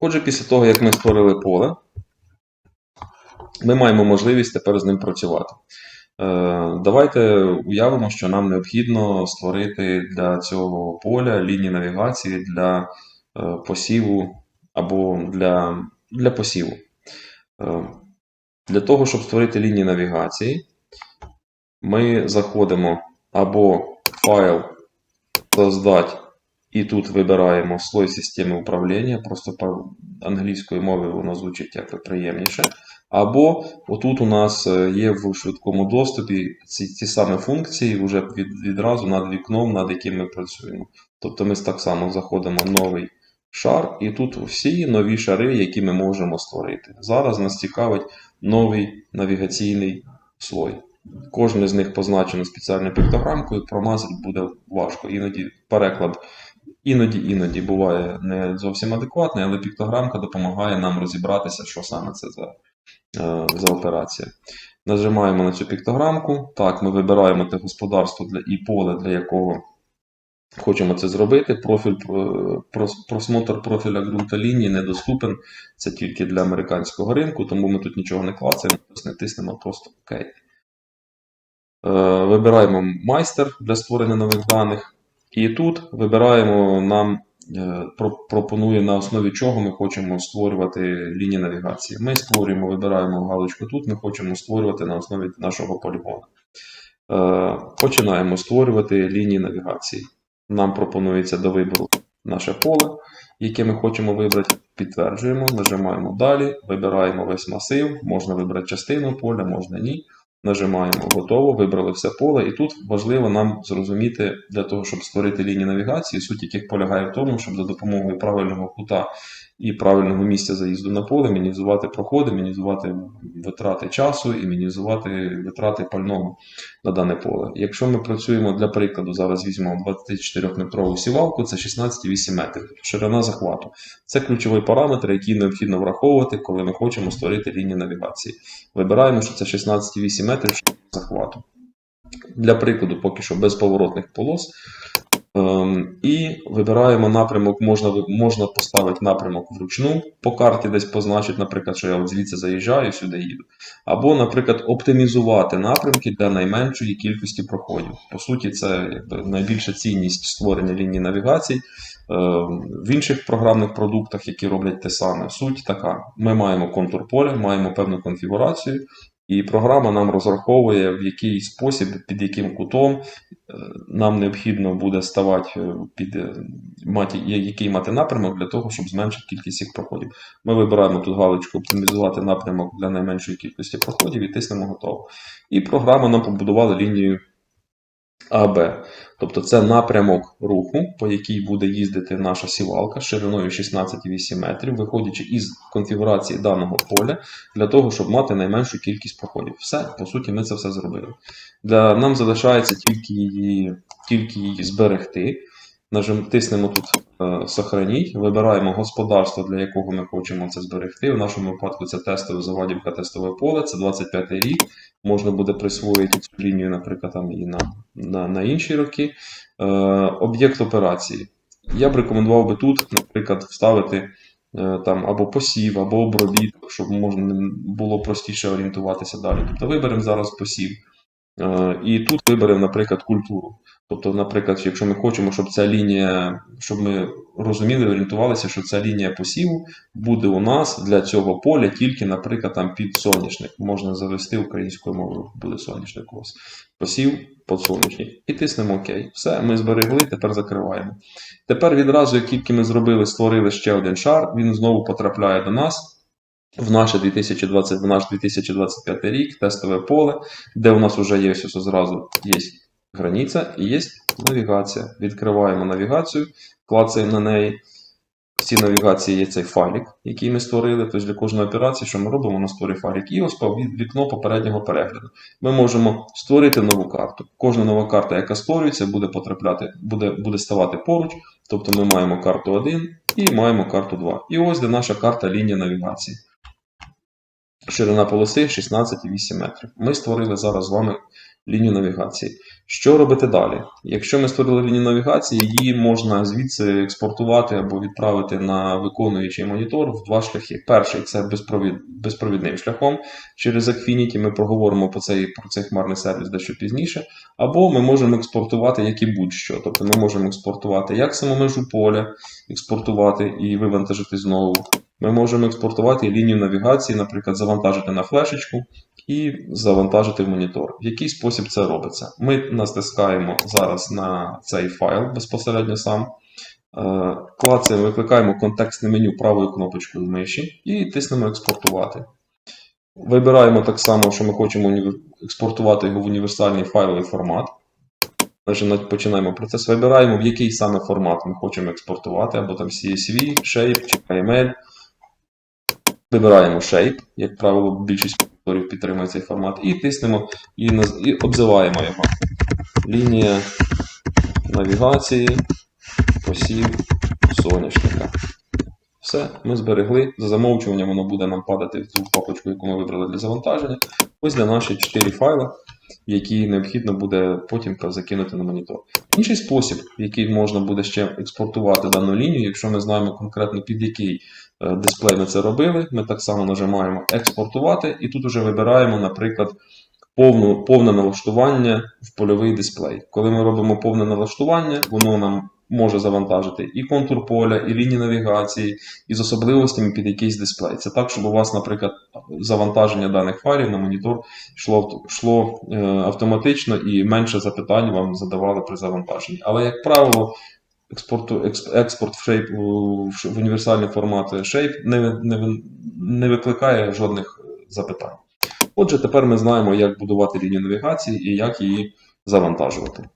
Отже, після того, як ми створили поле, ми маємо можливість тепер з ним працювати. Е, Давайте уявимо, що нам необхідно створити для цього поля лінії навігації для е, посіву або для, для посіву. Е, Для того, щоб створити лінії навігації, ми заходимо або файл создать, і тут вибираємо слой системи управління, просто по англійської мови воно звучить як приємніше. Або отут у нас е, є в швидкому доступі ці, ці самі функції вже від, відразу над вікном, над яким ми працюємо. Тобто ми так само заходимо в новий шар, і тут всі нові шари, які ми можемо створити. Зараз нас цікавить новий навігаційний слой. Кожен з них позначено спеціальною піктограмкою, промазати буде важко. Іноді переклад іноді-іноді буває не зовсім адекватний, але піктограмка допомагає нам розібратися, що саме це за, е, за операція. Нажимаємо на цю піктограмку. Так, ми вибираємо те господарство для, і поле, для якого хочемо це зробити. Профіль, просмотр профіля ґрунта лінії недоступен. Це тільки для американського ринку, тому ми тут нічого не клацаємо, просто натиснемо просто ОК. Е, Вибираємо майстер для створення нових даних. І тут вибираємо нам, е, пропонує на основі чого ми хочемо створювати лінії навігації. Ми створюємо, вибираємо галочку тут, ми хочемо створювати на основі нашого полігону. Е, Починаємо створювати лінії навігації. Нам пропонується до вибору наше поле, яке ми хочемо вибрати. Підтверджуємо, нажимаємо далі, вибираємо весь масив, можна вибрати частину поля, можна ні. Нажимаємо готово, вибрали все поле. І тут важливо нам зрозуміти для того, щоб створити лінії навігації, суть яких полягає в тому, щоб за допомогою правильного кута і правильного місця заїзду на поле мінімізувати проходи, мінімізувати витрати часу і мінімізувати витрати пального на дане поле. Якщо ми працюємо для прикладу, зараз візьмемо 24-метрову сівалку, це 16,8 метрів, ширина захвату. Це ключовий параметр, який необхідно враховувати, коли ми хочемо створити лінію навігації. Вибираємо, що це 16,8 метрів захвату. Для прикладу, поки що без поворотних полос. Ем, і вибираємо напрямок, можна, можна поставити напрямок вручну, по карті десь позначити, наприклад, що я от звідси заїжджаю, сюди їду. Або, наприклад, оптимізувати напрямки для найменшої кількості проходів. По суті, це якби, найбільша цінність створення лінії навігацій. Ем, В інших програмних продуктах, які роблять те саме, суть така: ми маємо контур поля, маємо певну конфігурацію, і програма нам розраховує, в який спосіб, під яким кутом е, нам необхідно буде ставати е, під е, мати, який мати напрямок для того, щоб зменшити кількість цих проходів. Ми вибираємо тут галочку оптимізувати напрямок для найменшої кількості проходів і тиснемо готово. І програма нам побудувала лінію АБ. Тобто це напрямок руху, по якій буде їздити наша сівалка шириною 16,8 метрів, виходячи із конфігурації даного поля, для того, щоб мати найменшу кількість проходів. Все, по суті, ми це все зробили. Для, нам залишається тільки її, тільки її зберегти. Нажим, тиснемо тут е, Сохраніть, вибираємо господарство, для якого ми хочемо це зберегти. В нашому випадку це тестове завадівка, тестове поле, це 25 рік. Можна буде присвоїти цю лінію, наприклад, там і на, на, на інші роки. Е, об'єкт операції. Я б рекомендував би тут, наприклад, вставити е, там або посів, або обробіток, щоб можна було простіше орієнтуватися далі. Тобто виберемо зараз посів. Е, І тут виберемо, наприклад, культуру. Тобто, наприклад, якщо ми хочемо, щоб ця лінія, щоб ми розуміли, орієнтувалися, що ця лінія посіву буде у нас для цього поля тільки, наприклад, там під соняшник. Можна завести українською мовою, буде соняшник вас. Посів під соняшник. І тиснемо ОК. Все, ми зберегли, тепер закриваємо. Тепер відразу, як тільки ми зробили, створили ще один шар, він знову потрапляє до нас. В наше 2020, в наш 2025 рік тестове поле, де у нас вже є ось зразу є границя і є навігація. Відкриваємо навігацію, клацаємо на неї. В цій навігації є цей файлик, який ми створили. Тобто для кожної операції, що ми робимо, вона створює файлик. І ось вікно попереднього перегляду. Ми можемо створити нову карту. Кожна нова карта, яка створюється, буде потрапляти, буде, буде ставати поруч. Тобто ми маємо карту 1 і маємо карту 2. І ось де наша карта лінія навігації. Ширина полоси 16,8 метрів. Ми створили зараз з вами лінію навігації. Що робити далі? Якщо ми створили лінію навігації, її можна звідси експортувати або відправити на виконуючий монітор в два шляхи. Перший це безпровід, безпровідним шляхом через Affinity. Ми проговоримо про цей, про цей хмарний сервіс дещо пізніше. Або ми можемо експортувати як і будь-що. Тобто ми можемо експортувати як саму межу поля, експортувати і вивантажити знову. Ми можемо експортувати лінію навігації, наприклад, завантажити на флешечку і завантажити в монітор. В який спосіб це робиться? Ми натискаємо зараз на цей файл безпосередньо сам. Е, Клацаємо, викликаємо контекстне меню правою кнопочкою миші і тиснемо експортувати. Вибираємо так само, що ми хочемо експортувати його в універсальний файловий формат. Починаємо процес. Вибираємо, в який саме формат ми хочемо експортувати, або там CSV, Shape чи KML. Вибираємо Shape, як правило, більшість моніторів підтримує цей формат, і тиснемо і, наз- і обзиваємо його. Лінія навігації, посів соняшника. Все, ми зберегли. За замовчуванням воно буде нам падати в ту папочку, яку ми вибрали для завантаження. Ось для наші 4 файли, які необхідно буде потім закинути на монітор. Інший спосіб, який можна буде ще експортувати дану лінію, якщо ми знаємо конкретно під який дисплей ми це робили, ми так само нажимаємо експортувати, і тут вже вибираємо, наприклад, повну, повне налаштування в польовий дисплей. Коли ми робимо повне налаштування, воно нам може завантажити і контур поля, і лінії навігації, і з особливостями під якийсь дисплей. Це так, щоб у вас, наприклад, завантаження даних файлів на монітор йшло, йшло е, автоматично і менше запитань вам задавали при завантаженні. Але, як правило, експорту, екс- експорт в, у- в універсальні формати Shape не, не, не викликає жодних запитань. Отже, тепер ми знаємо, як будувати лінію навігації і як її завантажувати.